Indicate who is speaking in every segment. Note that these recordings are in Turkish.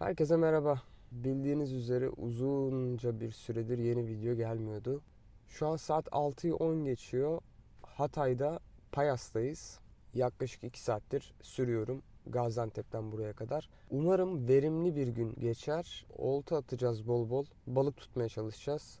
Speaker 1: Herkese merhaba. Bildiğiniz üzere uzunca bir süredir yeni video gelmiyordu. Şu an saat 6'yı 10 geçiyor. Hatay'da Payas'tayız. Yaklaşık 2 saattir sürüyorum Gaziantep'ten buraya kadar. Umarım verimli bir gün geçer. Olta atacağız bol bol. Balık tutmaya çalışacağız.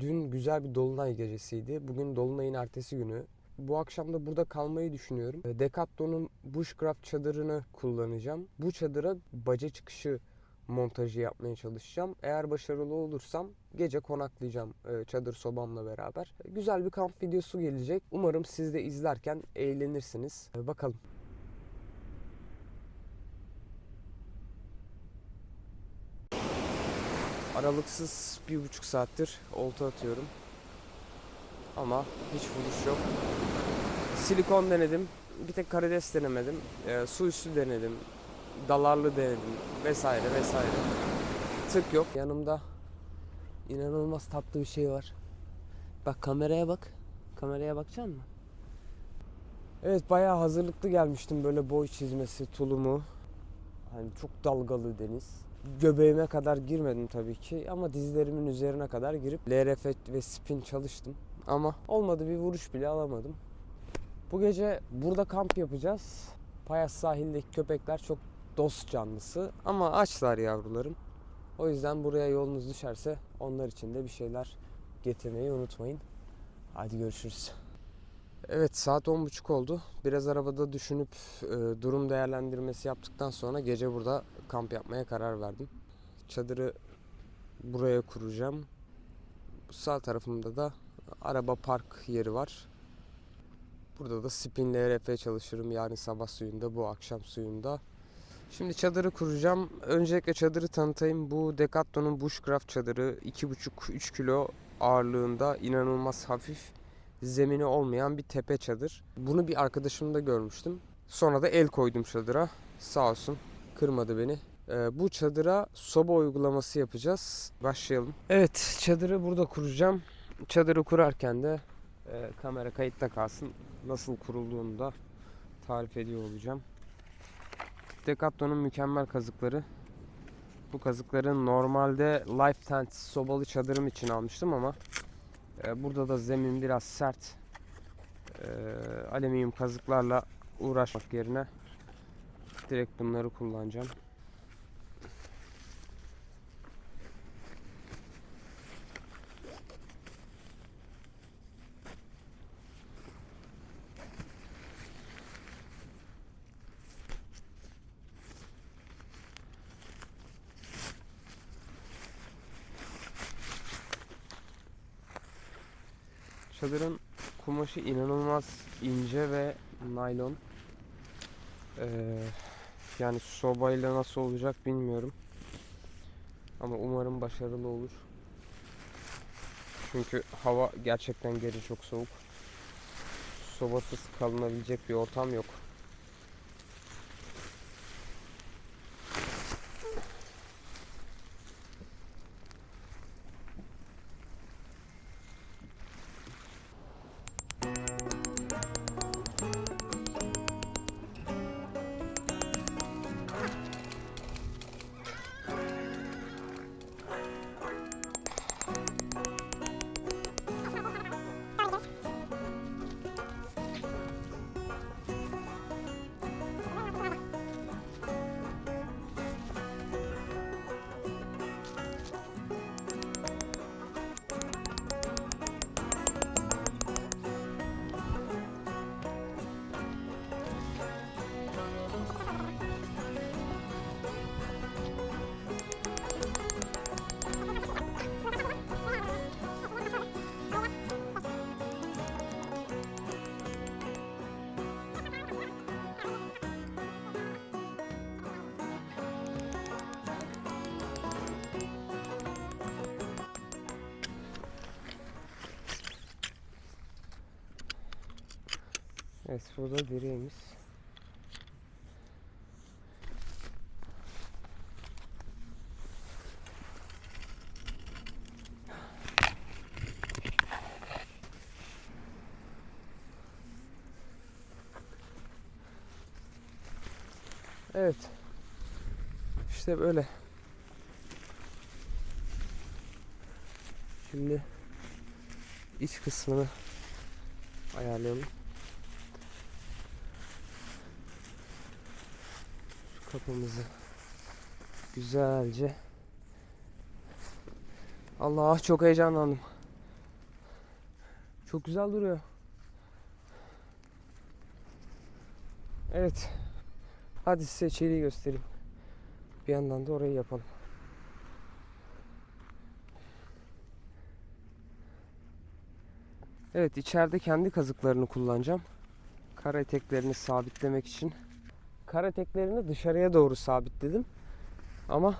Speaker 1: Dün güzel bir dolunay gecesiydi. Bugün dolunayın ertesi günü. Bu akşam da burada kalmayı düşünüyorum. Decathlon'un bushcraft çadırını kullanacağım. Bu çadıra baca çıkışı montajı yapmaya çalışacağım. Eğer başarılı olursam gece konaklayacağım e, çadır sobamla beraber. Güzel bir kamp videosu gelecek. Umarım siz de izlerken eğlenirsiniz. E, Bakalım. Aralıksız bir buçuk saattir olta atıyorum. Ama hiç vuruş yok. Silikon denedim. Bir tek karides denemedim. E, su üstü denedim. Dalarlı denedim. Vesaire vesaire. Tık yok. Yanımda inanılmaz tatlı bir şey var. Bak kameraya bak. Kameraya bakacaksın mı? Evet bayağı hazırlıklı gelmiştim böyle boy çizmesi, tulumu. Hani çok dalgalı deniz. Göbeğime kadar girmedim tabii ki ama dizlerimin üzerine kadar girip LRF ve spin çalıştım. Ama olmadı bir vuruş bile alamadım. Bu gece burada kamp yapacağız. Payas sahildeki köpekler çok dost canlısı ama açlar yavrularım. O yüzden buraya yolunuz düşerse onlar için de bir şeyler getirmeyi unutmayın. Hadi görüşürüz. Evet saat 10.30 oldu. Biraz arabada düşünüp e, durum değerlendirmesi yaptıktan sonra gece burada kamp yapmaya karar verdim. Çadırı buraya kuracağım. Sağ tarafımda da araba park yeri var. Burada da spin LRF çalışırım. Yarın sabah suyunda, bu akşam suyunda. Şimdi çadırı kuracağım. Öncelikle çadırı tanıtayım. Bu Decathlon'un Bushcraft çadırı 2,5-3 kilo ağırlığında inanılmaz hafif zemini olmayan bir tepe çadır. Bunu bir arkadaşımda görmüştüm. Sonra da el koydum çadıra. Sağ olsun kırmadı beni. Ee, bu çadıra soba uygulaması yapacağız. Başlayalım. Evet çadırı burada kuracağım. Çadırı kurarken de e, kamera kayıtta kalsın. Nasıl kurulduğunu da tarif ediyor olacağım. Decathlon'un mükemmel kazıkları. Bu kazıkları normalde Life Tent sobalı çadırım için almıştım ama e, burada da zemin biraz sert. E, alüminyum kazıklarla uğraşmak yerine direkt bunları kullanacağım. Çadırın kumaşı inanılmaz ince ve naylon. Ee, yani sobayla nasıl olacak bilmiyorum. Ama umarım başarılı olur. Çünkü hava gerçekten gece çok soğuk. Sobasız kalınabilecek bir ortam yok. Evet burada direğimiz. Evet. İşte böyle. Şimdi iç kısmını ayarlayalım. Kapımızı güzelce Allah çok heyecanlandım. Çok güzel duruyor. Evet. Hadi size içeriği göstereyim. Bir yandan da orayı yapalım. Evet içeride kendi kazıklarını kullanacağım. Kara eteklerini sabitlemek için. Kara eteklerini dışarıya doğru sabitledim. Ama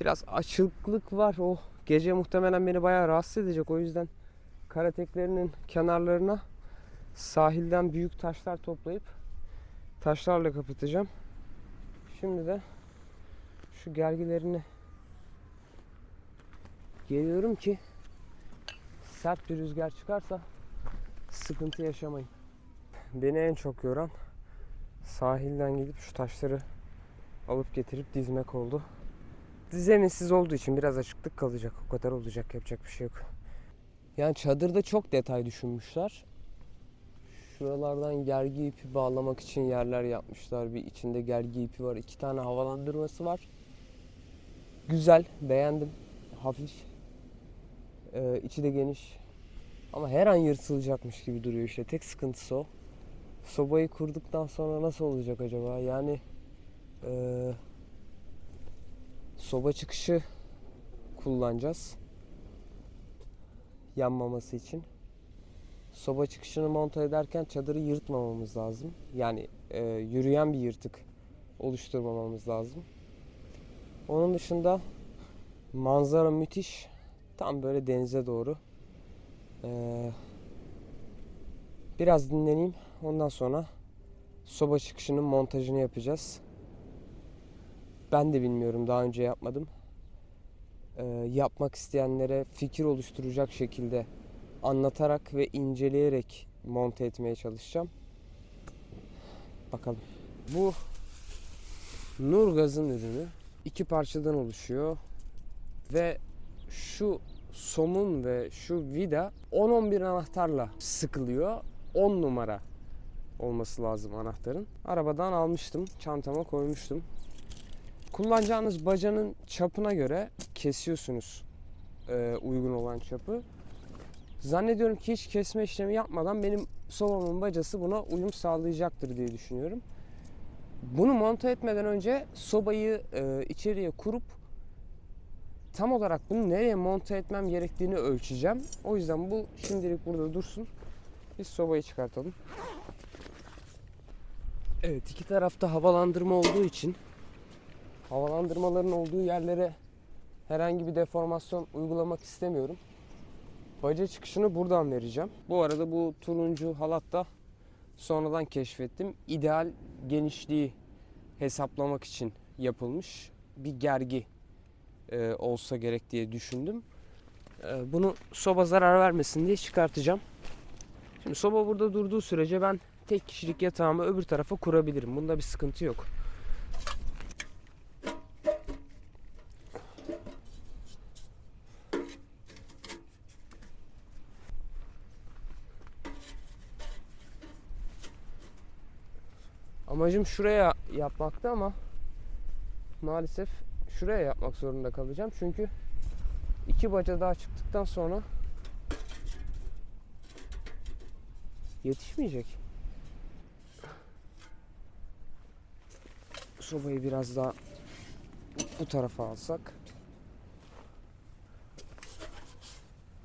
Speaker 1: biraz açıklık var. O gece muhtemelen beni bayağı rahatsız edecek. O yüzden kara eteklerinin kenarlarına sahilden büyük taşlar toplayıp taşlarla kapatacağım. Şimdi de şu gergilerini geliyorum ki sert bir rüzgar çıkarsa sıkıntı yaşamayın. Beni en çok yoran sahilden gidip şu taşları alıp getirip dizmek oldu. Zeminsiz olduğu için biraz açıklık kalacak. O kadar olacak. Yapacak bir şey yok. Yani çadırda çok detay düşünmüşler. Şuralardan gergi ipi bağlamak için yerler yapmışlar. Bir içinde gergi ipi var. iki tane havalandırması var. Güzel. Beğendim. Hafif. Ee, içi de geniş. Ama her an yırtılacakmış gibi duruyor işte. Tek sıkıntısı o. Sobayı kurduktan sonra nasıl olacak acaba? Yani eee soba çıkışı kullanacağız. Yanmaması için. Soba çıkışını monte ederken çadırı yırtmamamız lazım. Yani e, yürüyen bir yırtık oluşturmamamız lazım. Onun dışında manzara müthiş. Tam böyle denize doğru. Ee, biraz dinleneyim. Ondan sonra soba çıkışının montajını yapacağız. Ben de bilmiyorum. Daha önce yapmadım. Ee, yapmak isteyenlere fikir oluşturacak şekilde anlatarak ve inceleyerek monte etmeye çalışacağım. Bakalım. Bu Nurgaz'ın ürünü. iki parçadan oluşuyor. Ve şu somun ve şu vida 10-11 anahtarla sıkılıyor. 10 numara olması lazım anahtarın. Arabadan almıştım. Çantama koymuştum. Kullanacağınız bacanın çapına göre kesiyorsunuz e, uygun olan çapı. Zannediyorum ki hiç kesme işlemi yapmadan benim sobamın bacası buna uyum sağlayacaktır diye düşünüyorum. Bunu monte etmeden önce sobayı e, içeriye kurup tam olarak bunu nereye monte etmem gerektiğini ölçeceğim. O yüzden bu şimdilik burada dursun. Biz sobayı çıkartalım. Evet iki tarafta havalandırma olduğu için havalandırmaların olduğu yerlere herhangi bir deformasyon uygulamak istemiyorum. Baca çıkışını buradan vereceğim. Bu arada bu turuncu halat da sonradan keşfettim. İdeal genişliği hesaplamak için yapılmış bir gergi e, olsa gerek diye düşündüm. E, bunu soba zarar vermesin diye çıkartacağım. Şimdi soba burada durduğu sürece ben tek kişilik yatağımı öbür tarafa kurabilirim. Bunda bir sıkıntı yok. Amacım şuraya yapmaktı ama maalesef şuraya yapmak zorunda kalacağım. Çünkü iki baca daha çıktıktan sonra yetişmeyecek. Sobayı biraz daha bu tarafa alsak.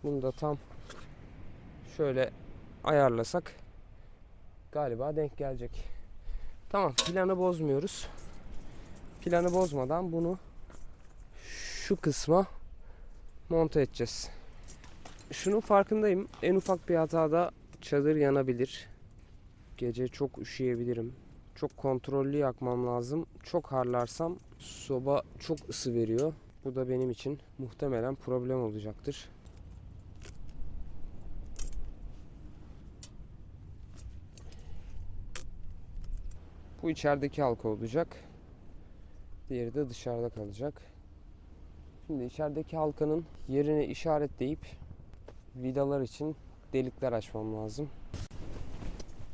Speaker 1: Bunu da tam şöyle ayarlasak galiba denk gelecek. Tamam planı bozmuyoruz. Planı bozmadan bunu şu kısma monte edeceğiz. Şunun farkındayım. En ufak bir hatada çadır yanabilir. Gece çok üşüyebilirim. Çok kontrollü yakmam lazım. Çok harlarsam soba çok ısı veriyor. Bu da benim için muhtemelen problem olacaktır. Bu içerideki halka olacak. Diğeri de dışarıda kalacak. Şimdi içerideki halkanın yerini işaretleyip vidalar için delikler açmam lazım.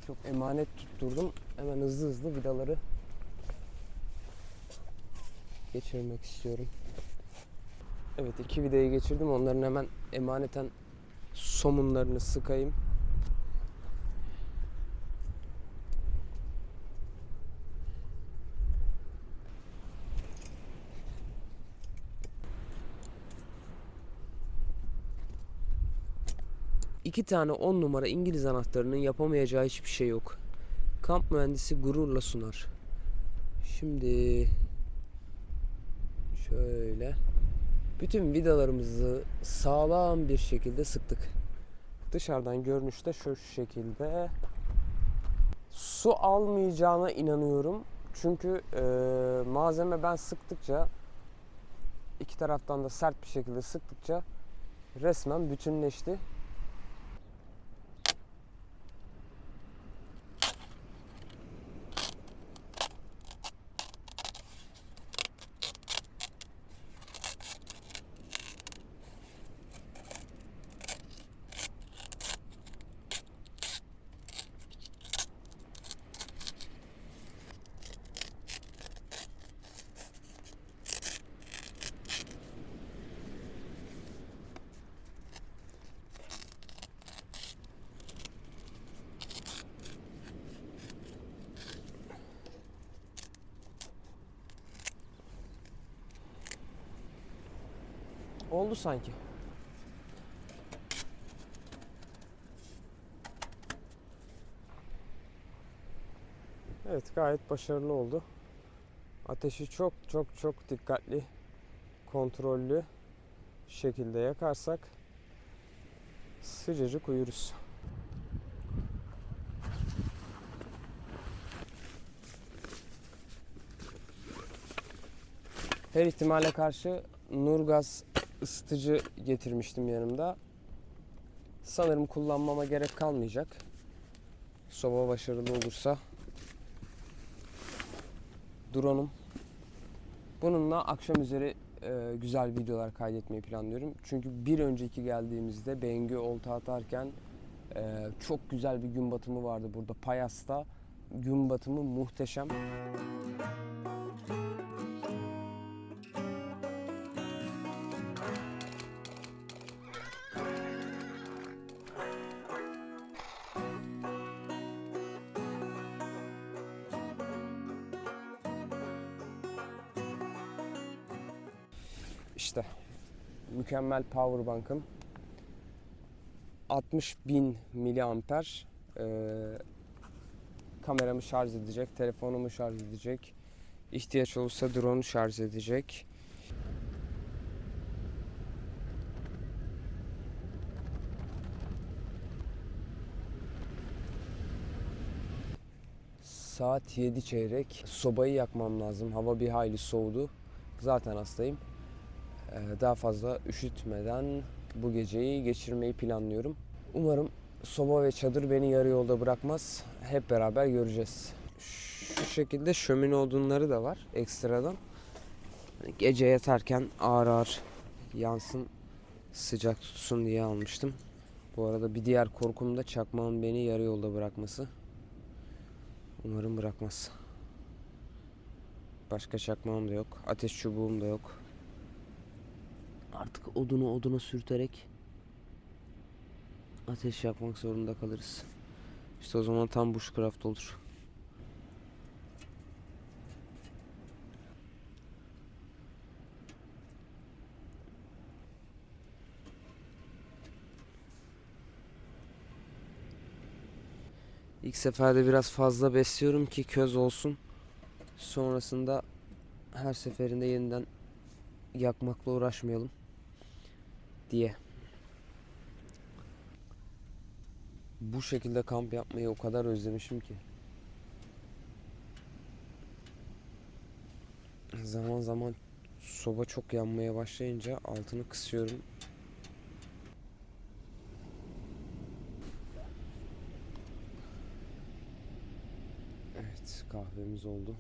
Speaker 1: Çok emanet tutturdum. Hemen hızlı hızlı vidaları geçirmek istiyorum. Evet iki vidayı geçirdim. Onların hemen emaneten somunlarını sıkayım. İki tane 10 numara İngiliz anahtarının yapamayacağı hiçbir şey yok. Kamp mühendisi gururla sunar. Şimdi şöyle bütün vidalarımızı sağlam bir şekilde sıktık. Dışarıdan görünüşte şu şekilde. Su almayacağına inanıyorum. Çünkü e, malzeme ben sıktıkça iki taraftan da sert bir şekilde sıktıkça resmen bütünleşti. Oldu sanki. Evet gayet başarılı oldu. Ateşi çok çok çok dikkatli, kontrollü şekilde yakarsak sıcacık uyuruz. Her ihtimale karşı Nurgaz ısıtıcı getirmiştim yanımda. Sanırım kullanmama gerek kalmayacak. Soba başarılı olursa. Drone'um. Bununla akşam üzeri e, güzel videolar kaydetmeyi planlıyorum. Çünkü bir önceki geldiğimizde Bengü olta atarken e, çok güzel bir gün batımı vardı burada Payas'ta. Gün batımı muhteşem. İşte mükemmel power bank'ım. 60 bin miliamper Ee, kameramı şarj edecek, telefonumu şarj edecek. İhtiyaç olursa drone'u şarj edecek. Saat 7 çeyrek. Sobayı yakmam lazım. Hava bir hayli soğudu. Zaten hastayım. Ee, daha fazla üşütmeden bu geceyi geçirmeyi planlıyorum. Umarım soba ve çadır beni yarı yolda bırakmaz. Hep beraber göreceğiz. Şu şekilde şömine odunları da var ekstradan. Hani gece yatarken ağır ağır yansın sıcak tutsun diye almıştım. Bu arada bir diğer korkum da çakmağın beni yarı yolda bırakması. Umarım bırakmaz. Başka çakmağım da yok. Ateş çubuğum da yok. Artık odunu oduna sürterek ateş yakmak zorunda kalırız. İşte o zaman tam bushcraft olur. İlk seferde biraz fazla besliyorum ki köz olsun. Sonrasında her seferinde yeniden yakmakla uğraşmayalım diye. Bu şekilde kamp yapmayı o kadar özlemişim ki. Zaman zaman soba çok yanmaya başlayınca altını kısıyorum. Evet kahvemiz oldu.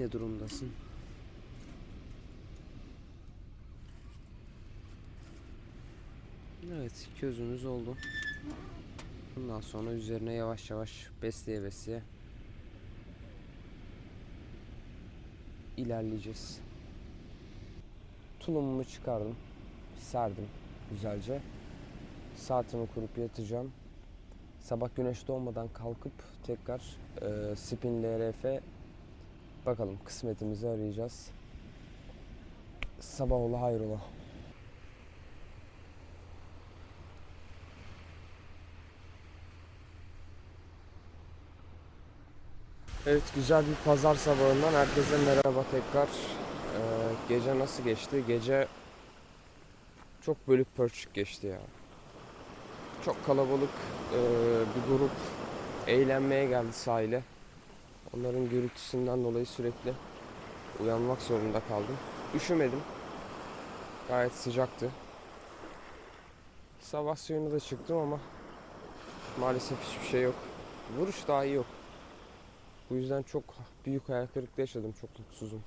Speaker 1: Ne durumdasın? Evet, közümüz oldu. Bundan sonra üzerine yavaş yavaş besleye besleye ilerleyeceğiz. Tulumumu çıkardım, serdim güzelce. Saatimi kurup yatacağım. Sabah güneş doğmadan kalkıp tekrar e, spin LRF bakalım kısmetimizi arayacağız. Sabah ola hayrola. Evet güzel bir pazar sabahından herkese merhaba tekrar. Ee, gece nasıl geçti? Gece çok bölük pörçük geçti ya. Çok kalabalık e, bir grup eğlenmeye geldi sahile. Onların gürültüsünden dolayı sürekli uyanmak zorunda kaldım. Üşümedim. Gayet sıcaktı. Sabah suyuna da çıktım ama maalesef hiçbir şey yok. Vuruş dahi yok. Bu yüzden çok büyük hayal kırıklığı yaşadım. Çok mutsuzum.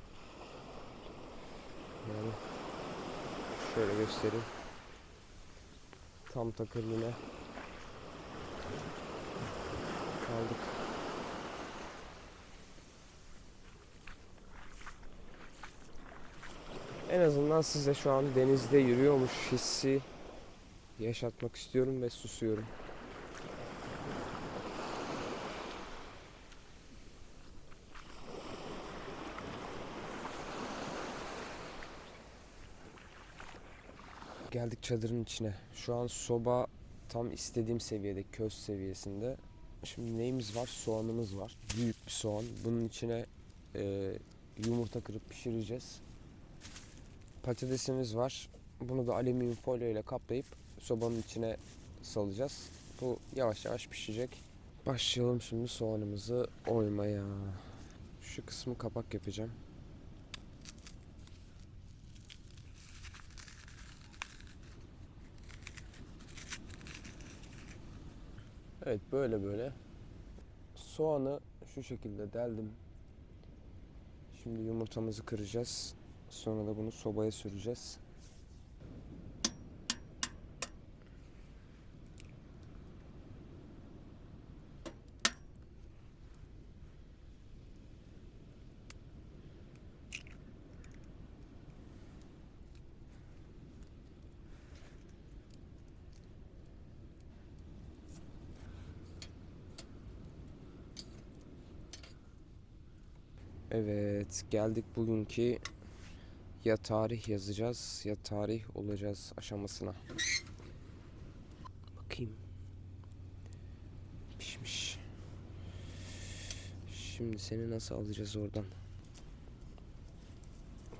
Speaker 1: Yani şöyle göstereyim. Tam takır yine. Kaldık. En azından size şu an denizde yürüyormuş hissi yaşatmak istiyorum ve susuyorum. Geldik çadırın içine. Şu an soba tam istediğim seviyede, köz seviyesinde. Şimdi neyimiz var? Soğanımız var. Büyük bir soğan. Bunun içine e, yumurta kırıp pişireceğiz. Patatesimiz var. Bunu da alüminyum folyo ile kaplayıp sobanın içine salacağız. Bu yavaş yavaş pişecek. Başlayalım şimdi soğanımızı oymaya. Şu kısmı kapak yapacağım. Evet böyle böyle. Soğanı şu şekilde deldim. Şimdi yumurtamızı kıracağız. Sonra da bunu sobaya süreceğiz. Evet, geldik bugünkü ya tarih yazacağız ya tarih olacağız aşamasına. Bakayım. Pişmiş. Şimdi seni nasıl alacağız oradan?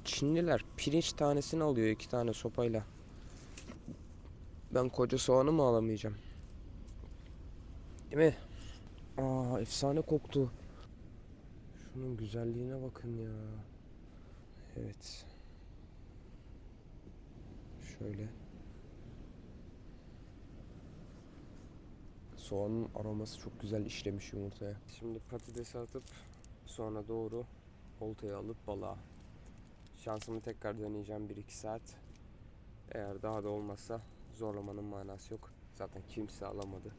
Speaker 1: Çinliler pirinç tanesini alıyor iki tane sopayla. Ben koca soğanı mı alamayacağım? Değil mi? Aa efsane koktu. Şunun güzelliğine bakın ya. Evet. Şöyle. Soğanın aroması çok güzel işlemiş yumurtaya. Şimdi patatesi atıp sonra doğru oltayı alıp balığa. Şansımı tekrar deneyeceğim 1-2 saat. Eğer daha da olmazsa zorlamanın manası yok. Zaten kimse alamadı.